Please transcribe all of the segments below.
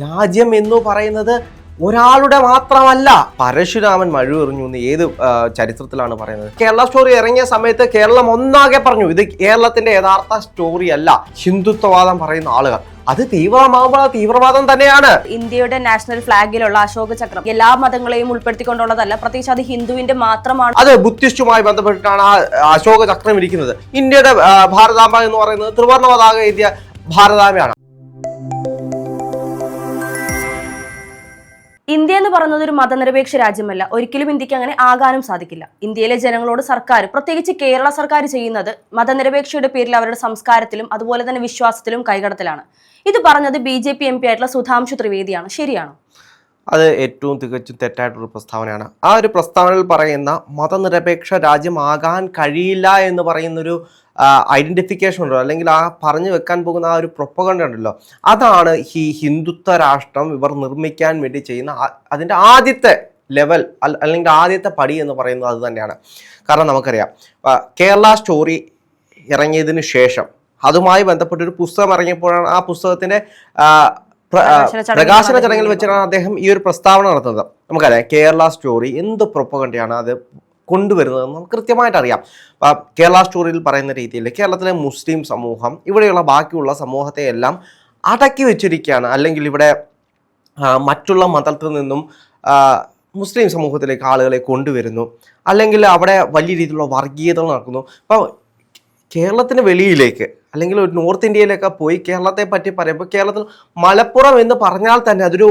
രാജ്യം എന്ന് പറയുന്നത് ഒരാളുടെ മാത്രമല്ല. പരശുരാമൻ മഴുവെറിഞ്ഞു എന്ന് ഏത് ചരിത്രത്തിലാണ് പറയുന്നത്? കേരള സ്റ്റോറി ഇറങ്ങിയ സമയത്ത് കേരളം ഒന്നാകെ പറഞ്ഞു ഇത് കേരളത്തിന്റെ യഥാർത്ഥ സ്റ്റോറി അല്ല ഹിന്ദുത്വവാദം പറയുന്ന ആളുകൾ. അത് തീവ്രമാകുമ്പോൾ അത് തീവ്രവാദം തന്നെയാണ്. ഇന്ത്യയുടെ നാഷണൽ ഫ്ലാഗിലുള്ള അശോക ചക്രം എല്ലാ മതങ്ങളെയും ഉൾപ്പെടുത്തിക്കൊണ്ടുള്ളതല്ല പ്രത്യേകിച്ച് അത് ഹിന്ദുവിന്റെ മാത്രമാണ്. അത് ബുദ്ധിസ്റ്റുമായി ബന്ധപ്പെട്ടിട്ടാണ് ആ അശോക ചക്രം ഇരിക്കുന്നത്. ഇന്ത്യയുടെ ഭാരതാമ്പ ഭാരതാംബ എന്ന് പറയുന്നത് ത്രിവർണ പതാക ഇന്ത്യ ഭാരതാംബയാണ്. ഇന്ത്യ എന്ന് പറയുന്നത് ഒരു മതനിരപേക്ഷ രാജ്യമല്ല. ഒരിക്കലും ഇന്ത്യയ്ക്ക് അങ്ങനെ ആകാനും സാധിക്കില്ല. ഇന്ത്യയിലെ ജനങ്ങളോട് സർക്കാർ പ്രത്യേകിച്ച് കേരള സർക്കാർ ചെയ്യുന്നത് മതനിരപേക്ഷയുടെ പേരിൽ അവരുടെ സംസ്കാരത്തിലും അതുപോലെ തന്നെ വിശ്വാസത്തിലും കൈകടത്തലാണ്. ഇത് പറഞ്ഞത് B J P M P ആയിട്ടുള്ള സുധാംശു ത്രിവേദിയാണ്. ശരിയാണോ? അത് ഏറ്റവും തികച്ചും തെറ്റായിട്ടൊരു പ്രസ്താവനയാണ്. ആ ഒരു പ്രസ്താവനയിൽ പറയുന്ന മതനിരപേക്ഷ രാജ്യമാകാൻ കഴിയില്ല എന്ന് പറയുന്നൊരു ഐഡന്റിഫിക്കേഷൻ ഉണ്ടല്ലോ. അല്ലെങ്കിൽ ആ പറഞ്ഞു വെക്കാൻ പോകുന്ന ആ ഒരു പ്രൊപ്പകണ്ട ഉണ്ടല്ലോ. അതാണ് ഈ ഹിന്ദുത്വ രാഷ്ട്രം ഇവർ നിർമ്മിക്കാൻ വേണ്ടി ചെയ്യുന്ന അതിന്റെ ആദ്യത്തെ ലെവൽ അല്ലെങ്കിൽ ആദ്യത്തെ പടി എന്ന് പറയുന്നത് അത് തന്നെയാണ്. കാരണം നമുക്കറിയാം കേരള സ്റ്റോറി ഇറങ്ങിയതിന് ശേഷം അതുമായി ബന്ധപ്പെട്ട ഒരു പുസ്തകം ഇറങ്ങിയപ്പോഴാണ് ആ ആ, പ്രകാശന ചടങ്ങിൽ വെച്ചിട്ടാണ് അദ്ദേഹം ഈ ഒരു പ്രസ്താവന നടത്തുന്നത്. നമുക്കറിയാം കേരള സ്റ്റോറി എന്ത് പ്രൊപ്പകണ്ടയാണ് അത് കൊണ്ടുവരുന്നതെന്ന് നമുക്ക് കൃത്യമായിട്ട് അറിയാം. കേരള സ്റ്റോറിയിൽ പറയുന്ന രീതിയിൽ കേരളത്തിലെ മുസ്ലിം സമൂഹം ഇവിടെയുള്ള ബാക്കിയുള്ള സമൂഹത്തെ എല്ലാം അടക്കി വെച്ചിരിക്കുകയാണ്. അല്ലെങ്കിൽ ഇവിടെ മറ്റുള്ള മതത്തിൽ നിന്നും മുസ്ലിം സമൂഹത്തിലേക്ക് ആളുകളെ കൊണ്ടുവരുന്നു. അല്ലെങ്കിൽ അവിടെ വലിയ രീതിയിലുള്ള വർഗീയത നടക്കുന്നു. അപ്പോൾ കേരളത്തിന് വെളിയിലേക്ക് അല്ലെങ്കിൽ ഒരു നോർത്ത് ഇന്ത്യയിലൊക്കെ പോയി കേരളത്തെ പറ്റി പറയുമ്പോൾ കേരളത്തിൽ മലപ്പുറം എന്ന് പറഞ്ഞാൽ തന്നെ അതൊരു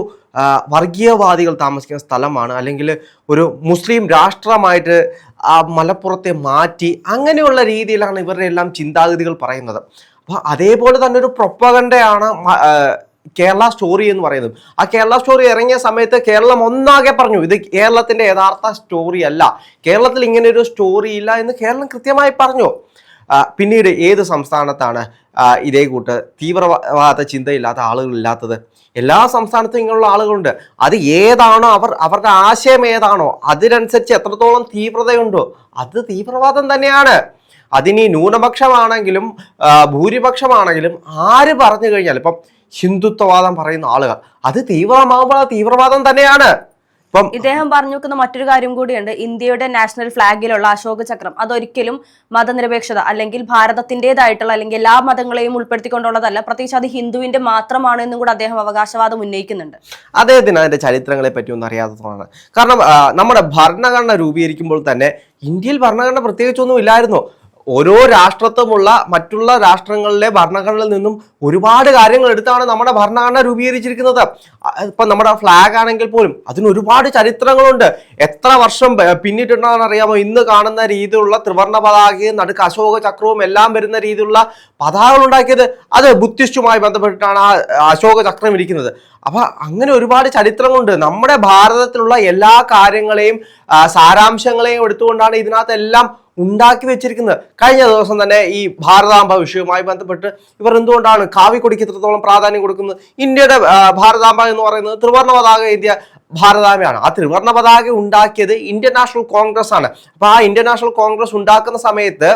വർഗീയവാദികൾ താമസിക്കുന്ന സ്ഥലമാണ്. അല്ലെങ്കിൽ ഒരു മുസ്ലിം രാഷ്ട്രമായിട്ട് ആ മലപ്പുറത്തെ മാറ്റി അങ്ങനെയുള്ള രീതിയിലാണ് ഇവരുടെ എല്ലാം ചിന്താഗതികൾ പറയുന്നത്. അപ്പോൾ അതേപോലെ തന്നെ ഒരു പ്രൊപ്പകണ്ടയാണ് കേരള സ്റ്റോറി എന്ന് പറയുന്നത്. ആ കേരള സ്റ്റോറി ഇറങ്ങിയ സമയത്ത് കേരളം ഒന്നാകെ പറഞ്ഞു ഇത് കേരളത്തിന്റെ യഥാർത്ഥ സ്റ്റോറി അല്ല. കേരളത്തിൽ ഇങ്ങനെ ഒരു സ്റ്റോറി ഇല്ല എന്ന് കേരളം കൃത്യമായി പറഞ്ഞു. പിന്നീട് ഏത് സംസ്ഥാനത്താണ് ഇതേ കൂട്ട് തീവ്രവാദ ചിന്തയില്ലാത്ത ആളുകളില്ലാത്തത്? എല്ലാ സംസ്ഥാനത്തും ഇങ്ങനെയുള്ള ആളുകളുണ്ട്. അത് ഏതാണോ അവർ അവരുടെ ആശയം ഏതാണോ അതിനനുസരിച്ച് എത്രത്തോളം തീവ്രതയുണ്ടോ അത് തീവ്രവാദം തന്നെയാണ്. അതിനി ന്യൂനപക്ഷമാണെങ്കിലും ഭൂരിപക്ഷമാണെങ്കിലും ആര് പറഞ്ഞു കഴിഞ്ഞാൽ ഇപ്പം ഹിന്ദുത്വവാദം പറയുന്ന ആളുകൾ അത് തീവ്രമാകുമ്പോൾ തീവ്രവാദം തന്നെയാണ്. ഇപ്പം ഇദ്ദേഹം പറഞ്ഞു വെക്കുന്ന മറ്റൊരു കാര്യം കൂടിയുണ്ട്. ഇന്ത്യയുടെ നാഷണൽ ഫ്ലാഗിലുള്ള അശോക ചക്രം അതൊരിക്കലും മതനിരപേക്ഷത അല്ലെങ്കിൽ ഭാരതത്തിന്റേതായിട്ടുള്ള അല്ലെങ്കിൽ എല്ലാ മതങ്ങളെയും ഉൾപ്പെടുത്തിക്കൊണ്ടുള്ളതല്ല. പ്രത്യേകിച്ച് അത് ഹിന്ദുവിന്റെ മാത്രമാണ് എന്നും കൂടെ അദ്ദേഹം അവകാശവാദം ഉന്നയിക്കുന്നുണ്ട്. അദ്ദേഹത്തിന് അതിന്റെ ചരിത്രങ്ങളെ പറ്റി ഒന്നും അറിയാത്തതാണ് കാരണം നമ്മുടെ ഭരണഘടന രൂപീകരിക്കുമ്പോൾ തന്നെ ഇന്ത്യയിൽ ഭരണഘടന പ്രത്യേകിച്ചൊന്നും ഇല്ലായിരുന്നു. ഓരോ രാഷ്ട്രത്വമുള്ള മറ്റുള്ള രാഷ്ട്രങ്ങളിലെ ഭരണഘടനയിൽ നിന്നും ഒരുപാട് കാര്യങ്ങൾ എടുത്താണ് നമ്മുടെ ഭരണഘടന രൂപീകരിച്ചിരിക്കുന്നത്. ഇപ്പം നമ്മുടെ ഫ്ലാഗ് ആണെങ്കിൽ പോലും അതിന് ഒരുപാട് ചരിത്രങ്ങളുണ്ട്. എത്ര വർഷം പിന്നിട്ടുണ്ടെന്ന് അറിയാമോ? ഇന്ന് കാണുന്ന രീതിയിലുള്ള ത്രിവർണ പതാകയും നടുക്ക് അശോക ചക്രവും എല്ലാം വരുന്ന രീതിയിലുള്ള പതാകകൾ ഉണ്ടാക്കിയത് അത് ബുദ്ധിസ്റ്റുമായി ബന്ധപ്പെട്ടിട്ടാണ് ആ അശോക ചക്രം ഇരിക്കുന്നത്. അപ്പൊ അങ്ങനെ ഒരുപാട് ചരിത്രങ്ങളുണ്ട്. നമ്മുടെ ഭാരതത്തിലുള്ള എല്ലാ കാര്യങ്ങളെയും സാരാംശങ്ങളെയും എടുത്തുകൊണ്ടാണ് ഇതിനകത്തെല്ലാം ഉണ്ടാക്കി വെച്ചിരിക്കുന്നത്. കഴിഞ്ഞ ദിവസം തന്നെ ഈ ഭാരതാംബ വിഷയവുമായി ബന്ധപ്പെട്ട് ഇവർ എന്തുകൊണ്ടാണ് കാവിക്കൊടിക്ക് ഇത്രത്തോളം പ്രാധാന്യം കൊടുക്കുന്നത്? ഇന്ത്യയുടെ ഭാരതാംബ എന്ന് പറയുന്നത് ത്രിവർണ പതാക ഇന്ത്യ ഭാരതാംബയാണ്. ആ ത്രിവർണ പതാക ഉണ്ടാക്കിയത് ഇന്ത്യൻ നാഷണൽ കോൺഗ്രസ് ആണ്. അപ്പൊ ആ ഇന്ത്യൻ നാഷണൽ കോൺഗ്രസ് ഉണ്ടാക്കുന്ന സമയത്ത്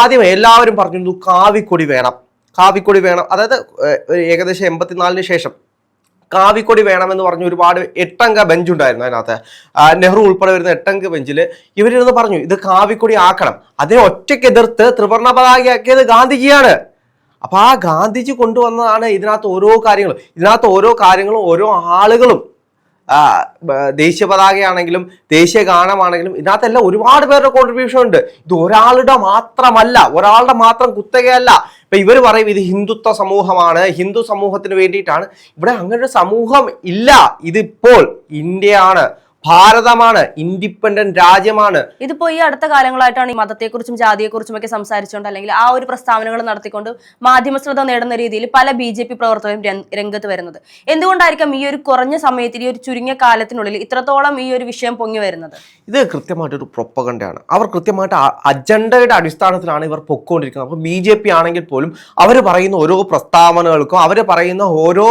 ആദ്യം എല്ലാവരും പറഞ്ഞിരുന്നു കാവിക്കൊടി വേണം. കാവിക്കൊടി വേണം. അതായത് ഏകദേശം എൺപത്തിനാലിന് ശേഷം കാവിക്കൊടി വേണമെന്ന് പറഞ്ഞ് ഒരുപാട് എട്ടംഗ ബെഞ്ച് ഉണ്ടായിരുന്നു അതിനകത്ത്. നെഹ്റു ഉൾപ്പെടെ വരുന്ന എട്ടംഗ ബെഞ്ചിൽ ഇവരിരുന്ന് പറഞ്ഞു ഇത് കാവിക്കൊടി ആക്കണം. അതിനെ ഒറ്റയ്ക്ക് എതിർത്ത് ത്രിവർണ പതാകയാക്കിയത് ഗാന്ധിജിയാണ്. അപ്പൊ ആ ഗാന്ധിജി കൊണ്ടുവന്നതാണ് ഇതിനകത്ത് ഓരോ കാര്യങ്ങളും. ഇതിനകത്ത് ഓരോ കാര്യങ്ങളും ഓരോ ആളുകളും. ദേശീയ പതാകയാണെങ്കിലും ദേശീയ ഗാനമാണെങ്കിലും ഇതിനകത്തെല്ലാം ഒരുപാട് പേരുടെ കോൺട്രിബ്യൂഷൻ ഉണ്ട്. ഇത് ഒരാളുടെ മാത്രമല്ല ഒരാളുടെ മാത്രം കുത്തകയല്ല. ഇപ്പൊ ഇവർ പറയും ഇത് ഹിന്ദുത്വ സമൂഹമാണ്. ഹിന്ദു സമൂഹത്തിന് വേണ്ടിയിട്ടാണ്. ഇവിടെ അങ്ങനെ ഒരു സമൂഹം ഇല്ല. ഇതിപ്പോൾ ഇന്ത്യയാണ്. ഭാരതമാണ് ഇൻഡിപെൻഡന്റ് രാജ്യമാണ്. ഇതിപ്പോ ഈ അടുത്ത കാലങ്ങളായിട്ടാണ് ഈ മതത്തെക്കുറിച്ചും ജാതിയെക്കുറിച്ചും ഒക്കെ സംസാരിച്ചുകൊണ്ട് അല്ലെങ്കിൽ ആ ഒരു പ്രസ്താവനകൾ നടത്തിക്കൊണ്ട് മാധ്യമ ശ്രദ്ധ നേടുന്ന രീതിയിൽ പല ബി ജെ പി പ്രവർത്തകരും രംഗത്ത് വരുന്നത്. എന്തുകൊണ്ടായിരിക്കാം ഈ ഒരു കുറഞ്ഞ സമയത്തിൽ ഈ ഒരു ചുരുങ്ങിയ കാലത്തിനുള്ളിൽ ഇത്രത്തോളം ഈ ഒരു വിഷയം പൊങ്ങി വരുന്നത്? ഇത് കൃത്യമായിട്ടൊരു പ്രൊപ്പകണ്ടയാണ് അവർ കൃത്യമായിട്ട് അജണ്ടയുടെ അടിസ്ഥാനത്തിലാണ് ഇവർ പൊക്കോണ്ടിരിക്കുന്നത്. അപ്പോൾ ബി ജെ പി ആണെങ്കിൽ പോലും അവർ പറയുന്ന ഓരോ പ്രസ്താവനകൾക്കും അവർ പറയുന്ന ഓരോ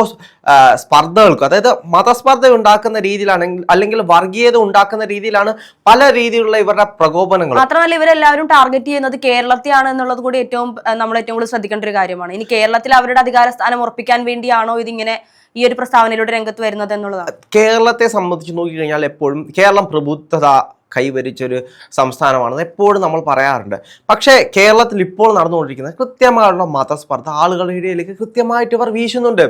സ്പർദ്ധകൾക്കും അതായത് മതസ്പർദ്ധ ഉണ്ടാക്കുന്ന രീതിയിലാണെങ്കിൽ അല്ലെങ്കിൽ വർഗീയത ഉണ്ടാക്കുന്ന രീതിയിലാണ് പല രീതിയിലുള്ള ഇവരുടെ പ്രകോപനങ്ങൾ. മാത്രമല്ല ഇവരെല്ലാവരും ടാർഗറ്റ് ചെയ്യുന്നത് കേരളത്തെയാണ് എന്നുള്ളത് കൂടി ഏറ്റവും നമ്മൾ ഏറ്റവും കൂടുതൽ ശ്രദ്ധിക്കേണ്ട ഒരു കാര്യമാണ്. ഇനി കേരളത്തിൽ അവരുടെ അധികാര സ്ഥാനം ഉറപ്പിക്കാൻ വേണ്ടിയാണോ ഇതിങ്ങനെ ഈ ഒരു പ്രസ്താവനയിലൂടെ രംഗത്ത് വരുന്നത് എന്നുള്ളതാണ്. കേരളത്തെ സംബന്ധിച്ച് നോക്കിക്കഴിഞ്ഞാൽ എപ്പോഴും കേരളം പ്രബുദ്ധത കൈവരിച്ചൊരു സംസ്ഥാനമാണെന്ന് എപ്പോഴും നമ്മൾ പറയാറുണ്ട്. പക്ഷേ കേരളത്തിൽ ഇപ്പോൾ നടന്നുകൊണ്ടിരിക്കുന്ന കൃത്യമായുള്ള മതസ്പർദ്ധ ആളുകളുടെ ഇടയിലേക്ക് കൃത്യമായിട്ട് ഇവർ വീശുന്നുണ്ട്.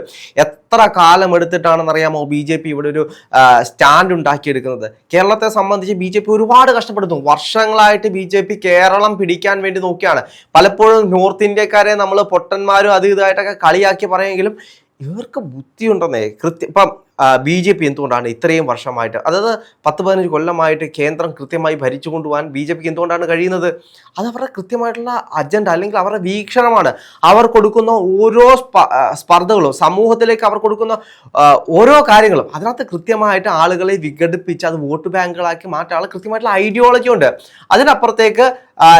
എത്ര കാലം എടുത്തിട്ടാണെന്നറിയാമോ ബി ജെ പി ഇവിടെ ഒരു സ്റ്റാൻഡ് ഉണ്ടാക്കിയെടുക്കുന്നത്? കേരളത്തെ സംബന്ധിച്ച് ബി ജെ പി ഒരുപാട് കഷ്ടപ്പെടുന്നു. വർഷങ്ങളായിട്ട് ബി ജെ പി കേരളം പിടിക്കാൻ വേണ്ടി നോക്കിയാണ്. പലപ്പോഴും നോർത്ത് ഇന്ത്യക്കാരെ നമ്മൾ പൊട്ടന്മാരും അത് ഇതായിട്ടൊക്കെ കളിയാക്കി പറയുമെങ്കിലും ഇവർക്ക് ബുദ്ധിയുണ്ടെന്നേ. കൃത്യം ഇപ്പം ബി ജെ പി എന്തുകൊണ്ടാണ് ഇത്രയും വർഷമായിട്ട് അതായത് പത്ത് പതിനഞ്ച് കൊല്ലമായിട്ട് കേന്ദ്രം കൃത്യമായി ഭരിച്ചു കൊണ്ടുപോകാൻ ബി ജെ പിക്ക് എന്തുകൊണ്ടാണ് കഴിയുന്നത്? അത് അവരുടെ കൃത്യമായിട്ടുള്ള അജണ്ട അല്ലെങ്കിൽ അവരുടെ വീക്ഷണമാണ്. അവർ കൊടുക്കുന്ന ഓരോ സ്പ- സ്പർദ്ധകളും സമൂഹത്തിലേക്ക് അവർ കൊടുക്കുന്ന ഓരോ കാര്യങ്ങളും അതിനകത്ത് കൃത്യമായിട്ട് ആളുകളെ വിഘടിപ്പിച്ച് അത് വോട്ട് ബാങ്കുകളാക്കി മാറ്റാനുള്ള കൃത്യമായിട്ടുള്ള ഐഡിയോളജി ഉണ്ട്. അതിനപ്പുറത്തേക്ക്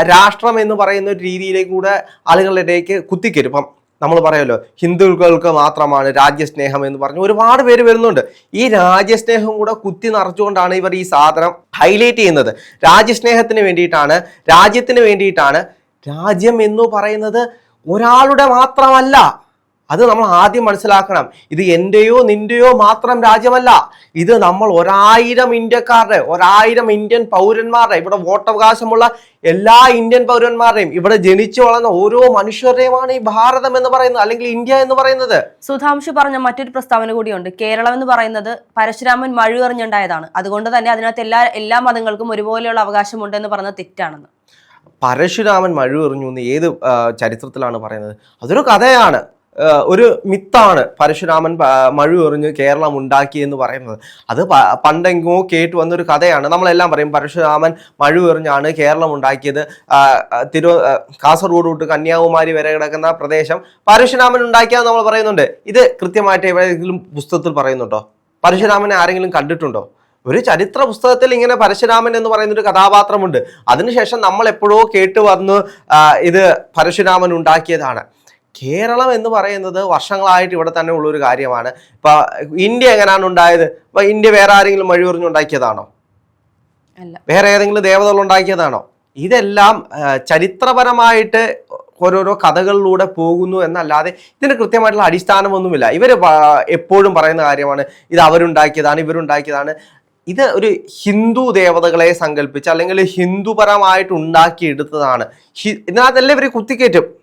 രാഷ്ട്രം എന്ന് പറയുന്ന ഒരു രീതിയിലേക്ക് കൂടെ ആളുകളുടെ ഇടയ്ക്ക് കുത്തിക്കരും ഇപ്പം നമ്മൾ പറയുമല്ലോ ഹിന്ദുക്കൾക്ക് മാത്രമാണ് രാജ്യസ്നേഹം എന്ന് പറഞ്ഞ് ഒരുപാട് പേര് വരുന്നുണ്ട്. ഈ രാജ്യസ്നേഹം കൂടെ കുത്തി നിറച്ചുകൊണ്ടാണ് ഇവർ ഈ സാധനം ഹൈലൈറ്റ് ചെയ്യുന്നത്. രാജ്യസ്നേഹത്തിന് വേണ്ടിയിട്ടാണ് രാജ്യത്തിന് വേണ്ടിയിട്ടാണ് രാജ്യം എന്ന് പറയുന്നത് ഒരാളുടെ മാത്രമല്ല. അത് നമ്മൾ ആദ്യം മനസ്സിലാക്കണം. ഇത് എന്റെയോ നിന്റെയോ മാത്രം രാജ്യമല്ല. ഇത് നമ്മൾ ഒരായിരം ഇന്ത്യക്കാരുടെ ഒരായിരം ഇന്ത്യൻ പൗരന്മാരുടെ ഇവിടെ വോട്ടവകാശമുള്ള എല്ലാ ഇന്ത്യൻ പൗരന്മാരുടെയും ഇവിടെ ജനിച്ചു വളർന്ന ഓരോ മനുഷ്യരുടെയുമാണ് ഈ ഭാരതം എന്ന് പറയുന്നത് അല്ലെങ്കിൽ ഇന്ത്യ എന്ന് പറയുന്നത്. സുധാംശു പറഞ്ഞ മറ്റൊരു പ്രസ്താവന കൂടിയുണ്ട്. കേരളം എന്ന് പറയുന്നത് പരശുരാമൻ മഴുവെറിഞ്ഞുണ്ടായതാണ്. അതുകൊണ്ട് തന്നെ അതിനകത്ത് എല്ലാ എല്ലാ മതങ്ങൾക്കും ഒരുപോലെയുള്ള അവകാശമുണ്ട് എന്ന് പറഞ്ഞത് തെറ്റാണെന്ന്. പരശുരാമൻ മഴ എറിഞ്ഞു എന്ന് ഏത് ചരിത്രത്തിലാണ് പറയുന്നത്? അതൊരു കഥയാണ്. ഒരു മിത്താണ് പരശുരാമൻ മഴ എറിഞ്ഞ് കേരളം ഉണ്ടാക്കി എന്ന് പറയുന്നത്. അത് പണ്ടെങ്കോ കേട്ട് വന്നൊരു കഥയാണ്. നമ്മളെല്ലാം പറയും പരശുരാമൻ മഴ എറിഞ്ഞാണ് കേരളം ഉണ്ടാക്കിയത്. തിരു കാസർഗോഡ് തൊട്ട് കന്യാകുമാരി വരെ കിടക്കുന്ന പ്രദേശം പരശുരാമൻ ഉണ്ടാക്കിയാന്ന് നമ്മൾ പറയുന്നുണ്ട്. ഇത് കൃത്യമായിട്ട് എവിടെയെങ്കിലും പുസ്തകത്തിൽ പറയുന്നുണ്ടോ? പരശുരാമനെ ആരെങ്കിലും കണ്ടിട്ടുണ്ടോ? ഒരു ചരിത്ര പുസ്തകത്തിൽ ഇങ്ങനെ പരശുരാമൻ എന്ന് പറയുന്ന ഒരു കഥാപാത്രമുണ്ട്. അതിനുശേഷം നമ്മൾ എപ്പോഴോ കേട്ട് വന്ന് ഇത് പരശുരാമൻ ഉണ്ടാക്കിയതാണ്. കേരളം എന്ന് പറയുന്നത് വർഷങ്ങളായിട്ട് ഇവിടെ തന്നെ ഉള്ളൊരു കാര്യമാണ്. ഇപ്പൊ ഇന്ത്യ എങ്ങനെയാണ് ഉണ്ടായത്? ഇപ്പൊ ഇന്ത്യ വേറെ ആരെങ്കിലും വഴിയുറിഞ്ഞുണ്ടാക്കിയതാണോ അല്ല. വേറെ ഏതെങ്കിലും ദേവതകൾ ഉണ്ടാക്കിയതാണോ? ഇതെല്ലാം ചരിത്രപരമായിട്ട് ഓരോരോ കഥകളിലൂടെ പോകുന്നു എന്നല്ലാതെ ഇതിന് കൃത്യമായിട്ടുള്ള അടിസ്ഥാനമൊന്നുമില്ല. ഇവർ എപ്പോഴും പറയുന്ന കാര്യമാണ് ഇത് അവരുണ്ടാക്കിയതാണ് ഇവരുണ്ടാക്കിയതാണ്. ഇത് ഒരു ഹിന്ദു ദേവതകളെ സങ്കല്പിച്ച് അല്ലെങ്കിൽ ഹിന്ദുപരമായിട്ട് ഉണ്ടാക്കിയെടുത്തതാണ്. ഹി- ഇതിനകത്തെല്ലാം ഇവർ കുത്തിക്കയറ്റും.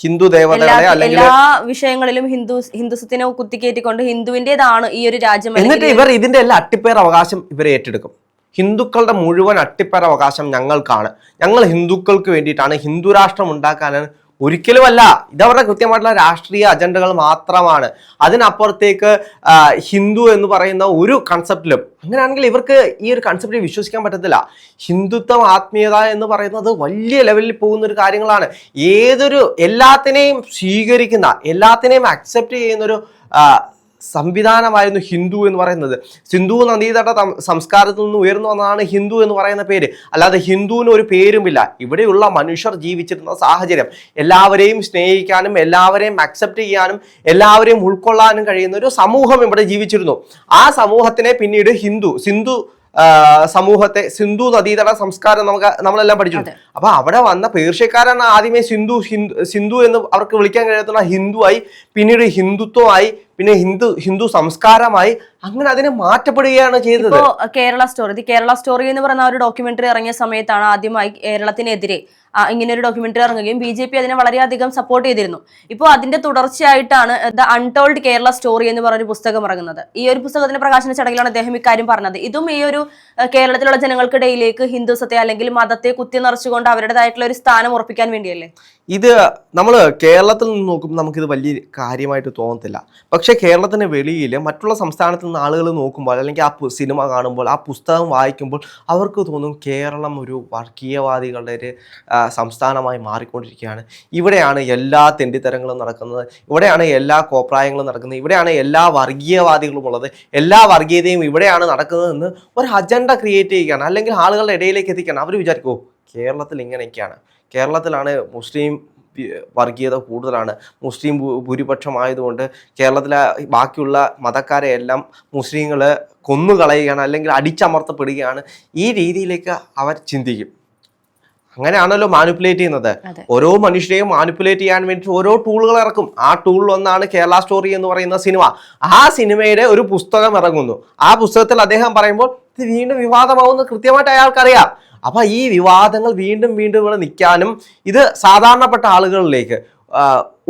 ഹിന്ദു ദേവതകളെ അല്ലെങ്കിൽ എല്ലാ വിഷയങ്ങളിലും ഹിന്ദു ഹിന്ദുസത്തിനെ കുത്തിക്കേറ്റിക്കൊണ്ട് ഹിന്ദുവിന്റേതാണ് ഈ ഒരു രാജ്യം എന്നിട്ട് ഇവർ ഇതിന്റെ എല്ലാ അട്ടിപ്പേർ അവകാശം ഇവർ ഏറ്റെടുക്കും. ഹിന്ദുക്കളുടെ മുഴുവൻ അട്ടിപ്പേർ അവകാശം ഞങ്ങൾക്കാണ്. ഞങ്ങൾ ഹിന്ദുക്കൾക്ക് വേണ്ടിയിട്ടാണ് ഹിന്ദുരാഷ്ട്രം ഉണ്ടാക്കാനാണ് ഒരിക്കലുമല്ല. ഇതവരുടെ കൃത്യമായിട്ടുള്ള രാഷ്ട്രീയ അജണ്ടകൾ മാത്രമാണ്. അതിനപ്പുറത്തേക്ക് ഹിന്ദു എന്ന് പറയുന്ന ഒരു കൺസെപ്റ്റിലും അങ്ങനെയാണെങ്കിൽ ഇവർക്ക് ഈ ഒരു കൺസെപ്റ്റിൽ വിശ്വസിക്കാൻ പറ്റത്തില്ല. ഹിന്ദുത്വം ആത്മീയത എന്ന് പറയുന്നത് വലിയ ലെവലിൽ പോകുന്ന ഒരു കാര്യങ്ങളാണ്. ഏതൊരു എല്ലാത്തിനെയും സ്വീകരിക്കുന്ന എല്ലാത്തിനെയും അക്സെപ്റ്റ് ചെയ്യുന്ന ഒരു ആ, സംവിധാനമായിരുന്നു ഹിന്ദു എന്ന് പറയുന്നത്. സിന്ധു നദീതട സംസ്കാരത്തിൽ നിന്ന് ഉയർന്നു വന്നതാണ് ഹിന്ദു എന്ന് പറയുന്ന പേര്. അല്ലാതെ ഹിന്ദുവിന് ഒരു പേരുമില്ല. ഇവിടെയുള്ള മനുഷ്യർ ജീവിച്ചിരുന്ന സാഹചര്യം. എല്ലാവരെയും സ്നേഹിക്കാനും എല്ലാവരെയും അക്സെപ്റ്റ് ചെയ്യാനും എല്ലാവരെയും ഉൾക്കൊള്ളാനും കഴിയുന്ന ഒരു സമൂഹം ഇവിടെ ജീവിച്ചിരുന്നു. ആ സമൂഹത്തിനെ പിന്നീട് ഹിന്ദു സിന്ധു സമൂഹത്തെ സിന്ധു നദീതട സംസ്കാരം നമുക്ക് നമ്മളെല്ലാം പഠിച്ചിട്ടുണ്ട് അപ്പൊ അവിടെ വന്ന പേർഷ്യക്കാരാണ് ആദ്യമേ സിന്ധു ഹിന്ദു സിന്ധു എന്ന് അവർക്ക് വിളിക്കാൻ കഴിയാത്ത ഹിന്ദുവായി പിന്നീട് ഹിന്ദുത്വമായി പിന്നെ ഹിന്ദു ഹിന്ദു സംസ്കാരമായി അങ്ങനെ അതിനെ മാറ്റപ്പെടുകയാണ് ചെയ്തത്. Kerala story the Kerala story എന്ന് പറയുന്ന ഒരു ഡോക്യുമെന്ററി ഇറങ്ങിയ സമയത്താണ് ആദ്യമായി കേരളത്തിനെതിരെ ഇങ്ങനെ ഒരു ഡോക്യുമെന്ററി ഇറങ്ങുകയും ബി ജെ പി അതിനെ വളരെയധികം സപ്പോർട്ട് ചെയ്തിരുന്നു. ഇപ്പോൾ അതിന്റെ തുടർച്ചയായിട്ടാണ് ദ അൺടോൾഡ് കേരള സ്റ്റോറി എന്ന് പറഞ്ഞൊരു പുസ്തകം ഇറങ്ങുന്നത്. ഈ ഒരു പുസ്തകത്തിന്റെ പ്രകാശന ചടങ്ങിലാണ് അദ്ദേഹം ഇക്കാര്യം പറഞ്ഞത്. ഇതും ഈ ഒരു കേരളത്തിലുള്ള ജനങ്ങൾക്കിടയിലേക്ക് ഹിന്ദുസത്തെ അല്ലെങ്കിൽ മതത്തെ കുത്തി നിറച്ചുകൊണ്ട് അവരുടേതായിട്ടുള്ള ഒരു സ്ഥാനം ഉറപ്പിക്കാൻ വേണ്ടിയല്ലേ? ഇത് നമ്മൾ കേരളത്തിൽ നിന്ന് നോക്കുമ്പോൾ നമുക്കിത് വലിയ കാര്യമായിട്ട് തോന്നത്തില്ല. പക്ഷേ കേരളത്തിന് വെളിയിൽ മറ്റുള്ള സംസ്ഥാനത്തു നിന്ന് ആളുകൾ നോക്കുമ്പോൾ അല്ലെങ്കിൽ ആ സിനിമ കാണുമ്പോൾ ആ പുസ്തകം വായിക്കുമ്പോൾ അവർക്ക് തോന്നും കേരളം ഒരു വർഗീയവാദികളുടെ ഒരു സംസ്ഥാനമായി മാറിക്കൊണ്ടിരിക്കുകയാണ്. ഇവിടെയാണ് എല്ലാ തെണ്ടിത്തരങ്ങളും നടക്കുന്നത്. ഇവിടെയാണ് എല്ലാ കോപ്രായങ്ങളും നടക്കുന്നത്. ഇവിടെയാണ് എല്ലാ വർഗീയവാദികളും ഉള്ളത്. എല്ലാ വർഗീയതയും ഇവിടെയാണ് നടക്കുന്നതെന്ന് ഒരു അജണ്ട ക്രിയേറ്റ് ചെയ്യുകയാണ്. അല്ലെങ്കിൽ ആളുകളുടെ ഇടയിലേക്ക് എത്തിക്കുകയാണ്. അവർ വിചാരിക്കുമോ കേരളത്തിൽ ഇങ്ങനെയൊക്കെയാണ്. കേരളത്തിലാണ് മുസ്ലിം വർഗീയത കൂടുതലാണ്. മുസ്ലിം ഭൂരിപക്ഷം ഭൂരിപക്ഷമായതുകൊണ്ട് കേരളത്തിലെ ബാക്കിയുള്ള മതക്കാരെ എല്ലാം മുസ്ലിങ്ങൾ കൊന്നുകളയുകയാണ് അല്ലെങ്കിൽ അടിച്ചമർത്തപ്പെടുകയാണ്. ഈ രീതിയിലേക്ക് അവർ ചിന്തിക്കും. അങ്ങനെയാണല്ലോ മാനിപ്പുലേറ്റ് ചെയ്യുന്നത്. ഓരോ മനുഷ്യരെയും മാനിപ്പുലേറ്റ് ചെയ്യാൻ വേണ്ടി ഓരോ ടൂളുകൾ ഇറക്കും. ആ ടൂളിൽ ഒന്നാണ് കേരള സ്റ്റോറി എന്ന് പറയുന്ന സിനിമ. ആ സിനിമയുടെ ഒരു പുസ്തകം ഇറങ്ങുന്നു. ആ പുസ്തകത്തിൽ അദ്ദേഹം പറയുമ്പോൾ ഇത് വീണ്ടും വിവാദമാവുമെന്ന് കൃത്യമായിട്ട് അയാൾക്കറിയാം. അപ്പൊ ഈ വിവാദങ്ങൾ വീണ്ടും വീണ്ടും ഇവിടെ നിൽക്കാനും ഇത് സാധാരണപ്പെട്ട ആളുകളിലേക്ക്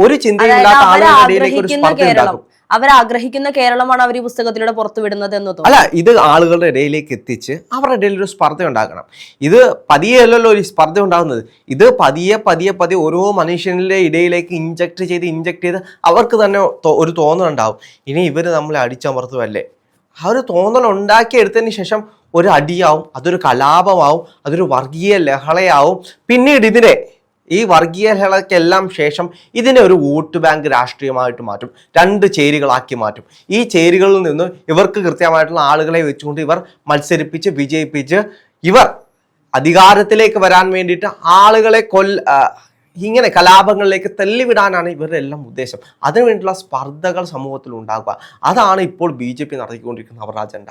ഒരു ചിന്തയില്ലാത്ത ആളുകളുടെ ഇടയിലേക്ക് ഒരു സ്പർദ്ധ ഉണ്ടാക്കും. അവരാഗ്രഹിക്കുന്ന കേരളമാണ് അവർ ഈ പുസ്തകത്തിലൂടെ പുറത്തുവിടുന്നത് എന്ന് തോന്നുന്നു. അല്ല ഇത് ആളുകളുടെ ഇടയിലേക്ക് എത്തിച്ച് അവരുടെ ഇടയിൽ ഒരു സ്പർദ്ധ ഉണ്ടാക്കണം. ഇത് പതിയെ അല്ലല്ലോ ഒരു സ്പർദ്ധ ഉണ്ടാകുന്നത്. ഇത് പതിയെ പതിയെ പതിയെ ഓരോ മനുഷ്യന്റെ ഇടയിലേക്ക് ഇഞ്ചക്ട് ചെയ്ത് ഇഞ്ചക്ട് ചെയ്ത് അവർക്ക് തന്നെ ഒരു തോന്നലുണ്ടാവും. ഇനി ഇവർ നമ്മളെ അടിച്ചമർത്തുമല്ലേ ആ ഒരു തോന്നൽ ഉണ്ടാക്കിയെടുത്തതിന് ശേഷം ഒരു അതൊരു കലാപമാവും അതൊരു വർഗീയ ലഹളയാവും. പിന്നീട് ഇതിനെ ഈ വർഗീയ ലഹളയ്ക്കെല്ലാം ശേഷം ഇതിനെ ഒരു വോട്ട് ബാങ്ക് രാഷ്ട്രീയമായിട്ട് മാറ്റും രണ്ട് ചേരികളാക്കി മാറ്റും. ഈ ചേരികളിൽ നിന്ന് ഇവർക്ക് കൃത്യമായിട്ടുള്ള ആളുകളെ വെച്ചുകൊണ്ട് ഇവർ മത്സരിപ്പിച്ച് വിജയിപ്പിച്ച് ഇവർ അധികാരത്തിലേക്ക് വരാൻ വേണ്ടിയിട്ട് ആളുകളെ കൊൽ ഇങ്ങനെ കലാപങ്ങളിലേക്ക് തള്ളിവിടാനാണ് ഇവരുടെ എല്ലാം ഉദ്ദേശം. അതിനു വേണ്ടിയിട്ടുള്ള സ്പർദ്ധകൾ സമൂഹത്തിൽ ഉണ്ടാകുക അതാണ് ഇപ്പോൾ ബി ജെ പി നടത്തിക്കൊണ്ടിരിക്കുന്ന അവരുടെ അജണ്ട.